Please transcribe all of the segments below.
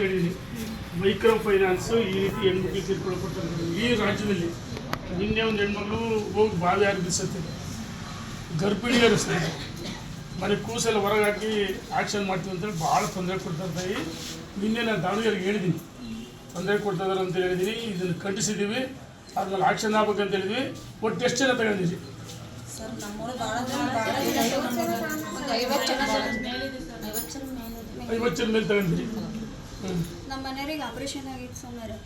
ಹೇಳಿದ್ದೀನಿ micro finance ಈ ರೀತಿ ಹೆಣ್ಮಕ್ಳಿಗೆ ತಿಳ್ಕೊಳ್ಕೊಡ್ತಾರೆ ಈ ರಾಜ್ಯದಲ್ಲಿ ನಿನ್ನೆ ಒಂದು ಹೆಣ್ಮಗಳು ಹೋಗಿ ಬಾವಿ ಆಗಿ ಬಿಸತ್ತೆ ಗರ್ಭಿಣಿಯರು ಸಹ. ಮನೆ ಕೂಸೆಲ್ಲ ಹೊರಗೆ ಹಾಕಿ ಆ್ಯಕ್ಷನ್ ಮಾಡ್ತೀವಿ ಅಂತೇಳಿ ಭಾಳ ತೊಂದರೆ ಕೊಡ್ತಾ ತಾಯಿ ನಿನ್ನೆ ನಾನು ದಾವಣಗೆರೆಗೆ ಹೇಳಿದ್ದೀನಿ. ತೊಂದರೆ ಕೊಡ್ತಾ ಇದಾರೆ ಅಂತ ಹೇಳಿದ್ದೀನಿ. ಇದನ್ನು ಖಂಡಿಸಿದ್ದೀವಿ. ಅದ್ರಲ್ಲಿ ಆಕ್ಷನ್ ಆಗ್ಬೇಕಂತ ಹೇಳಿದ್ವಿ ಒಟ್ಟು ಎಷ್ಟು ಜನ. ಒಂದು ಐವತ್ತು ಜನ ಮೇಲೆ ಐವತ್ತು ನಮ್ಮ ಮನೆಯವರಿಗೆ ಆಪರೇಷನ್ ಆಗಿತ್ತು ಸುಮಾರು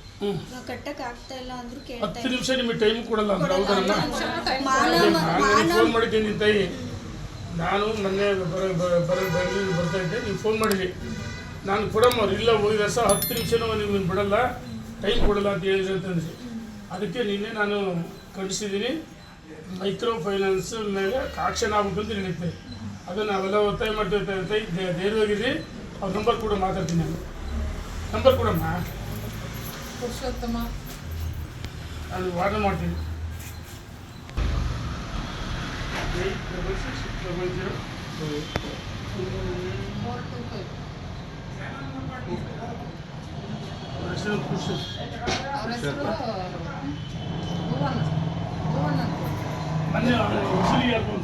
ಕಟ್ಟಕ್ ಆಗ್ತಾ ಇಲ್ಲ ಅಂದ್ರು ಕೇಳ್ತಾ ಹತ್ತು ನಿಮಿಷ ನಿಮಗೆ ಟೈಮ್ ಕೊಡಲ್ಲ ಅಂತ ಹೌದಲ್ಲ? ನಾನು ಫೋನ್ ಮಾಡಿದ್ದೀನಿ ನಿನ್ನ ತಾಯಿ. ನಾನು ಮೊನ್ನೆ ಬರ ಬರ ಬರ- ಬೆಂಗಳೂರಿಗೆ ಬರ್ತಾ ಇದ್ದೆ. ನೀವು ಫೋನ್ ಮಾಡಿದ್ವಿ ನಾನು ಕೊಡಮ್ಮ ಇಲ್ಲ ಹೋಗಿದ ಸಹ ಹತ್ತು ನಿಮಿಷನೂ ನೀವು ಬಿಡಲ್ಲ. ಟೈಮ್ ಕೊಡಲ್ಲ ಅಂತ ಹೇಳಿದ್ರೆ ಅಂತಂದ್ರಿ ಅದಕ್ಕೆ ನಿನ್ನೆ ನಾನು ಖಂಡಿಸಿದ್ದೀನಿ ಮೈಕ್ರೋ ಫೈನಾನ್ಸ್ ಮೇಲೆ ಕಾಕ್ಷನ್ ಆಗ್ಬೇಕು ಅಂತ ಹೇಳಿದ್ದೆ. ಅದನ್ನು ನಾವೆಲ್ಲ ಒತ್ತಾಯ ಮಾಡ್ತೀವಿ ಅಂತ ಧೈರ್ಯವಾಗಿದ್ದೀನಿ ಧೈರ್ಯವಾಗಿರಿ. ಅವ್ರ ನಂಬರ್ ಕೂಡ ಮಾತಾಡ್ತೀನಿ ನಾನು. ನಂಬರ್ ಕೊಡಮ್ಮ. ಪುರುಷೋತ್ತಮ. ನಾನು ವಾದ ಮಾಡ್ತೀನಿ. Eight double six double zero four two five ಹೆಸರು ಖುಷಿ ಅವ್ರ ಹೆಸರು ಭುವನ್. ಭುವನ್ ಅಂತ. ಮೊನ್ನೆ ಹೆಸರು ಯಾರು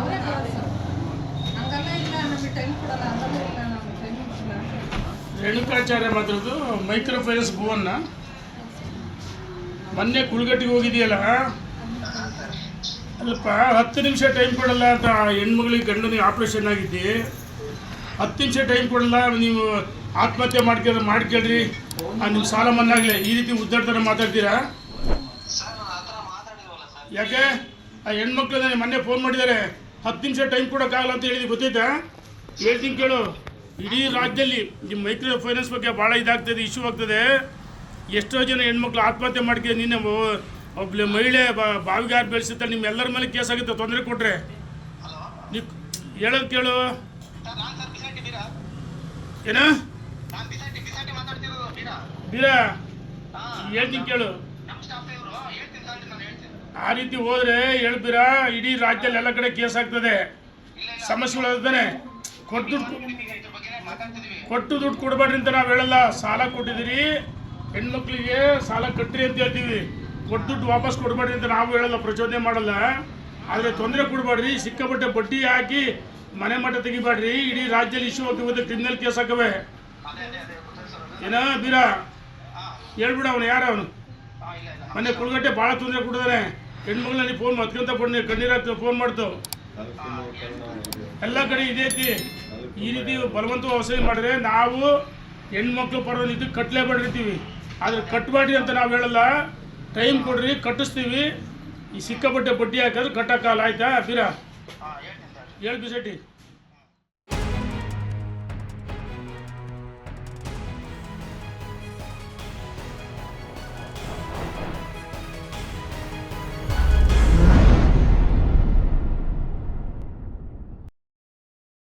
ಅವರೇ ಸರ್ ಹಂಗಲ್ಲ ಇಲ್ಲ ನಮಗೆ ಟೈಮ್ ಕೊಡಲ್ಲ ಹಂಗಲ್ಲ ಇಲ್ಲ ರೇಣುಕಾಚಾರ್ಯ ಮಾತಾಡೋದು ಮೈಕ್ರೋ ಫೈನಾನ್ಸ್ ಭುವನ್ನ. ಮೊನ್ನೆ ಕುಳ್ಗಟ್ಟಿಗೆ ಹೋಗಿದೆಯಲ್ಲ ಅಲ್ಲಪ್ಪ, ಹತ್ತು ನಿಮಿಷ ಟೈಮ್ ಕೊಡಲ್ಲ ಅಂತ ಹೆಣ್ಮಗಳಿಗೆ ಗಂಡನಿಗೆ ಆಪ್ರೇಷನ್ ಆಗಿದ್ದೆ. ಹತ್ತು ನಿಮಿಷ ಟೈಮ್ ಕೊಡಲ್ಲ, ನೀವು ಆತ್ಮಹತ್ಯೆ ಮಾಡ್ಕೊಂಡ್ರೆ ಮಾಡ್ಕೊಳ್ರಿ ನಿಮ್ಮ ಸಾಲ ಮನ್ನಾಗಲಿ ಈ ರೀತಿ ಉದ್ದಾಡ್ತಾರ ಮಾತಾಡ್ತೀರಾ? ಯಾಕೆ? ಆ ಹೆಣ್ಮಕ್ಳು ಮೊನ್ನೆ ಫೋನ್ ಮಾಡಿದ್ದಾರೆ. ಹತ್ತು ನಿಮಿಷ ಟೈಮ್ ಕೊಡೋಕ್ಕಾಗಲ್ಲ ಅಂತ ಹೇಳಿದ್ವಿ, ಗೊತ್ತಾಯ್ತಾ? ಹೇಳ್ತೀನಿ ಕೇಳು. ಇಡೀ ರಾಜ್ಯದಲ್ಲಿ ನಿಮ್ಮ ಮೈಕ್ರೋ ಫೈನಾನ್ಸ್ ಬಗ್ಗೆ ಭಾಳ ಇದಾಗ್ತದೆ ಇಶ್ಯೂ ಆಗ್ತದೆ. ಎಷ್ಟೋ ಜನ ಹೆಣ್ಮಕ್ಳು ಆತ್ಮಹತ್ಯೆ ಮಾಡ್ಕೊಂಡು ನಿನ್ನೆ ಒಬ್ಬ ಮಹಿಳೆ ಬಾವಿಗಾರ ಬೆಳೆಸುತ್ತಾರೆ ನಿಮ್ಮ ಎಲ್ಲರ ಮೇಲೆ ಕೇಸ್ ಆಗುತ್ತೆ, ತೊಂದರೆ ಕೊಟ್ಟರೆ ನೀವು ಹೇಳೋದು ಕೇಳು. ಏನ? ಬೀರ, ಹೇಳ್ತೀನಿ ಕೇಳು. ಆ ರೀತಿ ಹೋದ್ರೆ ಹೇಳ್ಬೀರಾ ಇಡೀ ರಾಜ್ಯದಲ್ಲಿ ಎಲ್ಲ ಕಡೆ ಕೇಸ್ ಆಗ್ತದೆ. ಸಮಸ್ಯೆಗಳು ಕೊಟ್ಟು ಕೊಟ್ಟು ದುಡ್ಡು ಕೊಡಬೇಡ್ರಿ ಅಂತ ನಾವು ಹೇಳಲ್ಲ. ಸಾಲ ಕೊಟ್ಟಿದ್ದೀರಿ. ಹೆಣ್ಮಕ್ಳಿಗೆ ಸಾಲ ಕಟ್ಟ್ರಿ ಅಂತ ಹೇಳ್ತೀವಿ. ಕೊಟ್ಟು ದುಡ್ಡು ವಾಪಸ್ ಕೊಡಬೇಡ್ರಿ ಅಂತ ನಾವು ಹೇಳಲ್ಲ ಪ್ರಚೋದನೆ ಮಾಡಲ್ಲ. ಆದರೆ ತೊಂದರೆ ಕೊಡಬೇಡ್ರಿ. ಸಿಕ್ಕಾಪಟ್ಟೆ ಬಡ್ಡಿ ಹಾಕಿ ಮನೆ ಮಟ್ಟ ತೆಗಿಬೇಡ್ರಿ. ಇಡೀ ರಾಜ್ಯದಲ್ಲಿ ಇಶ್ಯೂ ಆಗ್ತಿವೆ. ಕ್ರಿಮಿನಲ್ ಕೇಸ್ ಹಾಕವೆ ಏನ ಬೀರ? ಹೇಳ್ಬಿಡ ಅವನು ಯಾರು ಅವನು? ಮನೆ ಕುಳ್ಗಟ್ಟೆ ಭಾಳ ತೊಂದರೆ ಕೊಟ್ಟಿದ್ದಾನೆ. ಹೆಣ್ಮಕ್ಳು ನೀವು ಫೋನ್ ಮತ್ಕೊಂತ ಪಡ್ನಿ ಕಣ್ಣೀರ ಫೋನ್ ಮಾಡ್ತು ಎಲ್ಲ ಕಡೆ ಇದೇ ಐತಿ ಈ ರೀತಿ ಬಲವಂತ ವ್ಯವಸ್ಥೆ ಮಾಡಿದ್ರೆ ನಾವು ಹೆಣ್ಮಕ್ಳು ಪರವಾಗಿ ಕಟ್ಲೆ ಕಟ್ಟಲೇಬೇಡಿರ್ತೀವಿ ಆದ್ರೆ ಕಟ್ಟಬೇಡ್ರಿ ಅಂತ ನಾವು ಹೇಳಲ್ಲ. ಟೈಮ್ ಕೊಡ್ರಿ ಕಟ್ಟಿಸ್ತೀವಿ. ಈ ಸಿಕ್ಕಾಪಟ್ಟೆ ಬಡ್ಡಿ ಹಾಕಿದ್ರೆ ಕಟ್ಟಕ್ಕಾಗಲ್ಲ ಆಯ್ತಾ ಬೀರ ಹೇಳಿ ಬಿಸೆಟ್ಟಿ